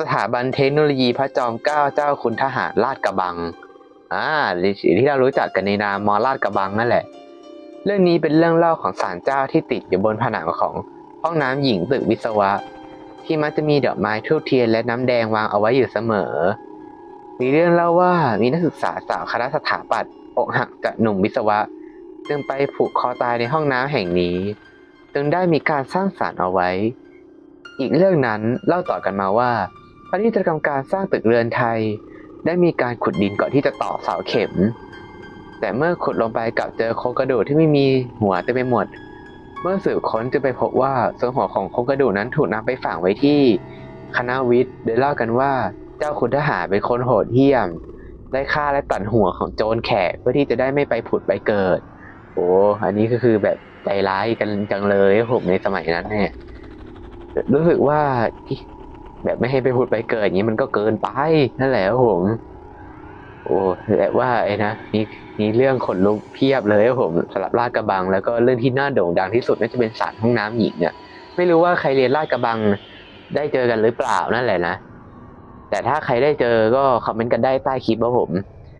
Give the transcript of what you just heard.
สถาบันเทคโนโลยีพระจอมเกล้าเจ้าคุณทหารลาดกระบัง อ่าหรือที่เรารู้จักกันในนามมอลาดกระบังนั่นแหละ เรื่องนี้เป็นเรื่องเล่าของศาลเจ้าที่ติดอยู่บนผนังของห้องน้ำหญิงตึกวิศวะ ที่มักจะมีดอกไม้ทูบเทียนและน้ำแดงวางเอาไว้อยู่เสมอ มีเรื่องเล่าว่ามีนักศึกษาสาวคณะสถาปัตย์อกหักจากหนุ่มวิศวะ จึงไปผูกคอตายในห้องน้ำแห่งนี้ จึงได้มีการสร้างสารรค์เอาไว้ อีกเรื่องนั้นเล่าต่อกันมาว่า ตอนที่จะทำการสร้างตึกเรือนไทย ได้มีการขุดดินก่อนที่จะต่อเสาเข็ม แต่เมื่อขุดลงไปกลับเจอโครงกระดูกที่ไม่มีหัวเต็มไปหมด เมื่อสืบค้นจึงไปพบว่าส่วนหัวของโครงกระดูกนั้นถูกนำไปฝังไว้ที่คณะวิทย์โดยเล่ากันว่าเจ้าคุณทหารเป็นคนโหดเหี้ยม ได้ฆ่าและตัดหัวของโจรแขกเพื่อที่จะได้ไม่ไปผุดไปเกิด โอ้อันนี้ก็คือแบบใจร้ายกันจังเลยผมในสมัยนั้นเนี่ยรู้สึกว่า แบบไม่ให้ไปผุดไปเกิดอย่างนี้มันก็เกินไปนั่นแหละผมโอ้แต่ว่าไอ้นะมีมีเรื่องขนลุกเพียบเลยผมสำหรับลาดกระบัง แล้วก็เรื่องที่น่าโด่งดังที่สุดน่าจะเป็นสารห้องน้ำหญิงเนี่ยไม่รู้ว่าใครเรียนลาดกระบังได้เจอกันหรือเปล่านั่นแหละนะ แต่ถ้าใครได้เจอก็คอมเมนต์กันได้ใต้คลิปว่าผม